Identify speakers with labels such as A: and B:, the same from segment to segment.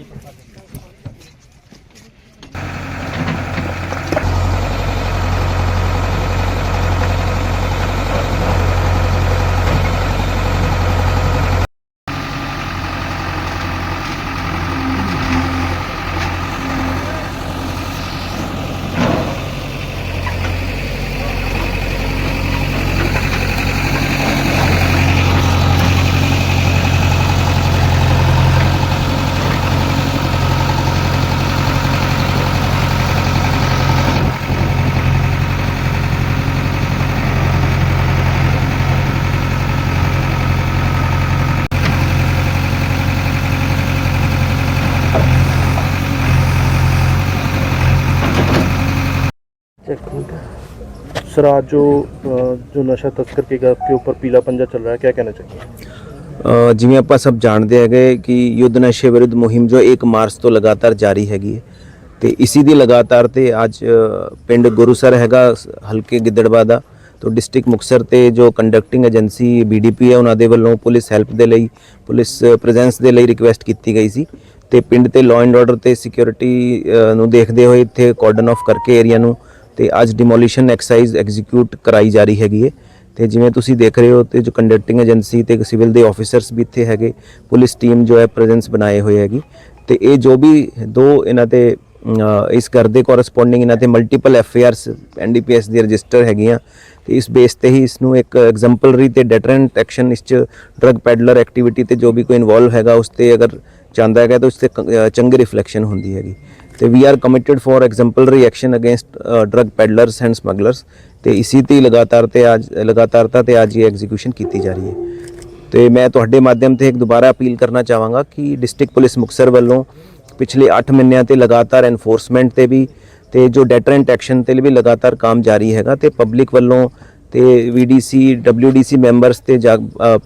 A: deeper pocket. एक minute sir आज जो अ, जो नशा तस्कर के घर के ऊपर पीला पंजा चल रहा है क्या कहना चाहिए
B: ਅ, ਜਿਵੇਂ ਆਪਾਂ ਸਭ ਜਾਣਦੇ ਹੈਗੇ ਕਿ ਯੁੱਧ ਨਸ਼ੇ ਵਿਰੁੱਧ ਮੁਹਿੰਮ ਜੋ 1 ਮਾਰਚ ਤੋਂ ਲਗਾਤਾਰ ਜਾਰੀ ਹੈਗੀ ਹੈ ਤੇ ਇਸੀ ਦੀ ਲਗਾਤਾਰ ਤੇ ਅੱਜ ਅ, ਪਿੰਡ ਗੁਰੂਸਰ ਹੈਗਾ ਸ- ਹਲਕੇ ਗਿੱਦੜਵਾ ਦਾ ਤੋਂ ਡਿਸਟ੍ਰਿਕਟ ਮੁਕਸਰ ਤੇ ਜੋ ਕੰਡਕਟਿੰਗ ਏਜੰਸੀ ਬੀਡੀਪੀ ਹੈ ਉਹਨਾਂ ਦੇ ਵੱਲੋਂ ਪੁਲਿਸ ਹੈਲਪ ਦੇ ਲਈ ਪੁਲਿਸ ਪ੍ਰੈਜ਼ੈਂਸ ਦੇ ਲਈ ਰਿਕੁਐਸਟ ਕੀਤੀ ਗਈ ਸੀ ਤੇ ਪਿੰਡ ਤੇ ਲਾਅ ਐਂਡ ਆਰਡਰ ਤੇ ਸਿਕਿਉਰਿਟੀ ਨੂੰ ਦੇਖਦੇ ਹੋਏ ਇੱਥੇ ਕਾਰਡਨ ਆਫ ਕਰਕੇ ਏਰੀਆ ਨੂੰ ਤੇ ਅੱਜ ਡਿਮੋਲੀਸ਼ਨ ਐਕਸਰਸਾਈਜ਼ ਐਗਜ਼ੀਕਿਊਟ ਕਰਾਈ ਜਾ ਰਹੀ ਹੈਗੀ ਹੈ। ਤੇ ਜਿਵੇਂ ਤੁਸੀਂ ਦੇਖ ਰਹੇ ਹੋ ਤੇ ਜੋ ਕੰਡਕਟਿੰਗ ਏਜੰਸੀ ਤੇ ਸਿਵਲ ਦੇ ਆਫੀਸਰਸ ਵੀ ਇੱਥੇ ਹੈਗੇ, ਪੁਲਿਸ ਟੀਮ ਜੋ ਹੈ ਪ੍ਰੈਜ਼ੈਂਸ ਬਣਾਏ ਹੋਏ ਹੈਗੀ। ਤੇ ਇਹ ਜੋ ਵੀ ਦੋ ਇਹਨਾਂ ਤੇ ਇਸ ਘਰ ਦੇ ਕੋਰਸਪੋਂਡਿੰਗ ਇਹਨਾਂ ਤੇ multiple F I Rs NDPS the register ਹੈਗੀਆਂ। ਤੇ ਇਸ ਬੇਸ ਤੇ ਹੀ ਇਸ ਨੂੰ ਇੱਕ ਐਗਜ਼ੈਂਪਲਰੀ ਤੇ ਡੈਟਰੈਂਟ ਐਕਸ਼ਨ ਇਸ ਚ ਡਰਗ ਪੈਡਲਰ ਐਕਟੀਵਿਟੀ ਤੇ ਜੋ ਵੀ ਕੋਈ ਇਨਵੋਲਵ ਹੈਗਾ, ਉਸ ਤੇ ਅਗਰ ਚਾਹੁੰਦਾ ਹੈਗਾ ਤਾਂ ਉਸ ਤੇ ਕ- ਚੰਗੀ ਰਿਫਲੈਕਸ਼ਨ ਹੁੰਦੀ ਹੈਗੀ। ਤੇ we are committed for exemplary action against drug peddlers and smugglers ਤੇ ਇਸੀ ਤੇ ਹੀ ਲਗਾਤਾਰ ਤੇ ਅੱਜ, ਲਗਾਤਾਰਤਾ ਤੇ ਅੱਜ ਇਹ ਐਗਜ਼ੀਕਿਊਸ਼ਨ ਕੀਤੀ ਜਾ ਰਹੀ ਹੈ। ਤੇ ਮੈਂ ਤੁਹਾਡੇ ਮਾਧਿਅਮ ਤੇ ਇੱਕ ਦੁਬਾਰਾ ਅਪੀਲ ਕਰਨਾ ਚਾਹਾਂਗਾ ਕਿ ਡਿਸਟ੍ਰਿਕਟ ਪੁਲਿਸ ਮੁਕਸਰ ਵੱਲੋਂ ਪਿਛਲੇ 8 ਮਹੀਨਿਆਂ ਤੇ ਲਗਾਤਾਰ ਐਨਫੋਰਸਮੈਂਟ ਤੇ ਵੀ ਤੇ ਜੋ ਡੈਟਰੈਂਟ ਐਕਸ਼ਨ ਤੇ ਵੀ ਲਗਾਤਾਰ ਕੰਮ ਜਾਰੀ ਹੈਗਾ ਤੇ ਪਬਲਿਕ ਵੱਲੋਂ ਤੇ VDC, WDC ਮੈਂਬਰਸ ਤੇ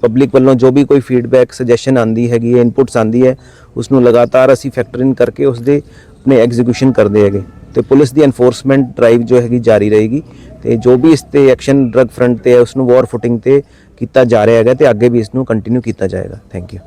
B: ਪਬਲਿਕ ਵੱਲੋਂ ਜੋ ਵੀ ਕੋਈ ਫੀਡਬੈਕ ਸੁਜੈਸ਼ਨ ਆਂਦੀ ਹੈਗੀ ਹੈ ਇਨਪੁਟਸ ਆਂਦੀ ਹੈ ਉਸ ਨੂੰ ਲਗਾਤਾਰ ਅਸੀਂ ਫੈਕਟਰ ਇਨ ਕਰਕੇ ਉਸ ਦੇ ਆਪਣੇ ਐਗਜ਼ੀਕਿਊਸ਼ਨ ਕਰਦੇ ਹੈਗੇ। ਤੇ ਪੁਲਿਸ ਦੀ ਐਨਫੋਰਸਮੈਂਟ ਡਰਾਈਵ ਜੋ ਹੈਗੀ ਜਾਰੀ ਰਹੇਗੀ। ਤੇ ਜੋ ਵੀ ਇਸ ਤੇ ਐਕਸ਼ਨ ਡਰਗ ਫਰੰਟ ਤੇ ਹੈ ਉਸ ਨੂੰ ਵਾਰ ਫੁਟਿੰਗ ਤੇ ਕੀਤਾ ਜਾ ਰਿਹਾ ਹੈਗਾ ਤੇ ਅੱਗੇ ਵੀ ਇਸ ਨੂੰ ਕੰਟੀਨਿਊ ਕੀਤਾ ਜਾਏਗਾ। Thank you